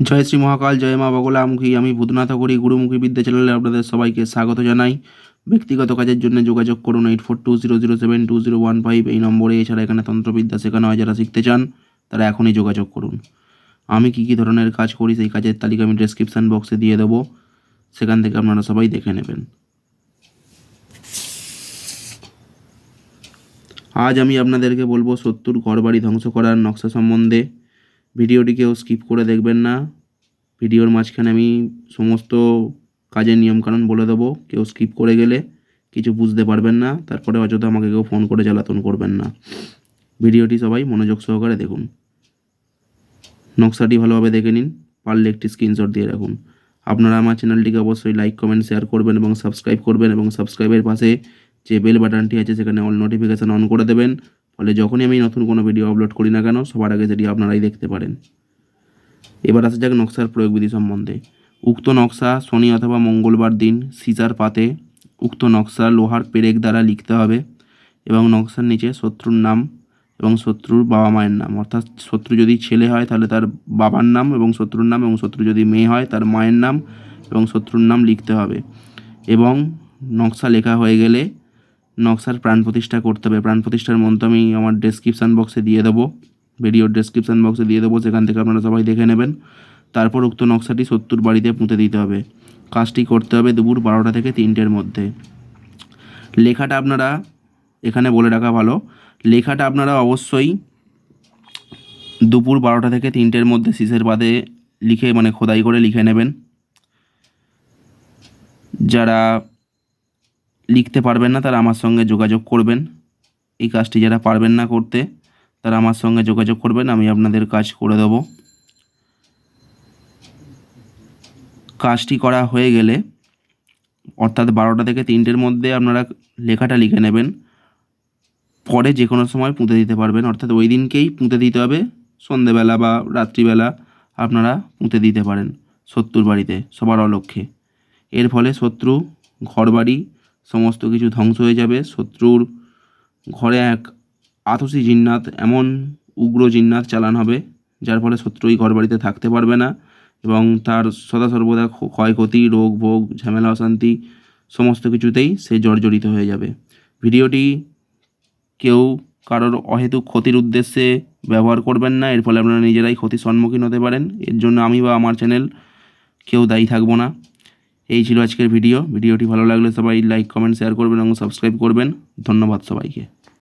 জয় শ্রী মহাকাল, জয় মা বগলামুখী। আমি ভূতনাথ করি, গুরুমুখী বিদ্যা চ্যানেলে আপনাদের সবাইকে স্বাগত জানাই। ব্যক্তিগত কাজের জন্য যোগাযোগ করুন eight four two zero zero seven two zero one five এই নম্বরে। এছাড়া এখানে তন্ত্রবিদ্যা শেখানো হয় যারা শিখতে চান, তারা এখনই যোগাযোগ করুন। আমি কী কী ধরনের কাজ করি সেই কাজের তালিকা আমি ডেসক্রিপশান বক্সে দিয়ে দেবো। সেখান থেকে আপনারা সবাই দেখে নেবেন। আজ আমি আপনাদেরকে বলব শত্রুর ঘরবাড়ি ধ্বংস করার নকশা সম্বন্ধে। ভিডিওটি কেউ স্কিপ করে দেখবেন না। ভিডিওর মাঝখানে আমি সমস্ত কাজের নিয়মকানুন বলে দেবো। কেউ স্কিপ করে গেলে কিছু বুঝতে পারবেন না। তারপরে অযথা আমাকে কেউ ফোন করে জ্বালাতন করবেন না। ভিডিওটি সবাই মনোযোগ সহকারে দেখুন। নকশাটি ভালোভাবে দেখে নিন। পারলে একটি স্ক্রিনশট দিয়ে রাখুন। আপনারা আমার চ্যানেলটিকে অবশ্যই লাইক, কমেন্ট, শেয়ার করবেন এবং সাবস্ক্রাইব করবেন এবং সাবস্ক্রাইবের পাশে যে বেল বাটনটি আছে সেখানে অল নোটিফিকেশান অন করে দেবেন। ফলে যখনই আমি নতুন কোনো ভিডিও আপলোড করি না কেন, সবার আগে সেটি আপনারাই দেখতে পারেন। এবার আসা যাক নকশার প্রয়োগবিধি সম্বন্ধে। উক্ত নকশা শনি অথবা মঙ্গলবার দিন সিজার পাতে উক্ত নকশা লোহার পেরেক দ্বারা লিখতে হবে এবং নকশার নিচে শত্রুর নাম এবং শত্রুর বাবা মায়ের নাম। অর্থাৎ শত্রু যদি ছেলে হয়, তাহলে তার বাবার নাম এবং শত্রুর নাম এবং শত্রু যদি মেয়ে হয়, তার মায়ের নাম এবং শত্রুর নাম লিখতে হবে। এবং নকশা লেখা হয়ে গেলে নকশার প্রাণ প্রতিষ্ঠা করতে হবে। প্রাণ প্রতিষ্ঠার মন্ত্র আমি আমার ডেসক্রিপশান বক্সে দিয়ে দেবো। ভিডিওর ডেসক্রিপশান বক্সে দিয়ে দেবো, সেখান থেকে আপনারা সবাই দেখে নেবেন। তারপর উক্ত নকশাটি সত্তর বাড়িতে পুঁতে দিতে হবে। কাজটি করতে হবে দুপুর বারোটা থেকে তিনটের মধ্যে। লেখাটা আপনারা এখানে বলে রাখা ভালো। লেখাটা আপনারা অবশ্যই দুপুর বারোটা থেকে তিনটের মধ্যে শীষের বাদে লিখে মানে খোদাই করে লিখে নেবেন। যারা লিখতে পারবেন না, তারা আমার সঙ্গে যোগাযোগ করবেন। এই কাজটি যারা পারবেন না করতে, তারা আমার সঙ্গে যোগাযোগ করবেন, আমি আপনাদের কাজ করে দেবো। কাজটি করা হয়ে গেলে, অর্থাৎ বারোটা থেকে তিনটের মধ্যে আপনারা লেখাটা লিখে নেবেন। পরে যে কোনো সময় পুঁতে দিতে পারবেন, অর্থাৎ ওই দিনকেই পুঁতে দিতে হবে। সন্ধেবেলা বা রাত্রিবেলা আপনারা পুঁতে দিতে পারেন শত্রুর বাড়িতে, সবার অলক্ষ্যে এর ফলে শত্রু, ঘরবাড়ি সমস্ত কিছু ধ্বংস হয়ে যাবে। শত্রুর ঘরে এক আতসী জিন্নাত, এমন উগ্র জিন্নাত চালান হবে, যার ফলে শত্রু ওই ঘরবাড়িতে থাকতে পারবে না এবং তার সদা সর্বদা ক্ষয়ক্ষতি, রোগ, ভোগ, ঝামেলা, অশান্তি সমস্ত কিছুতেই সে জর্জরিত হয়ে যাবে। ভিডিওটি কেউ কারোর অহেতুক ক্ষতির উদ্দেশ্যে ব্যবহার করবেন না, এর ফলে আপনারা নিজেরাই ক্ষতির সম্মুখীন হতে পারেন। এর জন্য আমি বা আমার চ্যানেল কেউ দায়ী থাকব না। এই ছিল আজকের ভিডিও। ভিডিওটি ভালো লাগলে সবাই লাইক কমেন্ট শেয়ার করবেন এবং সাবস্ক্রাইব করবেন। ধন্যবাদ সবাইকে।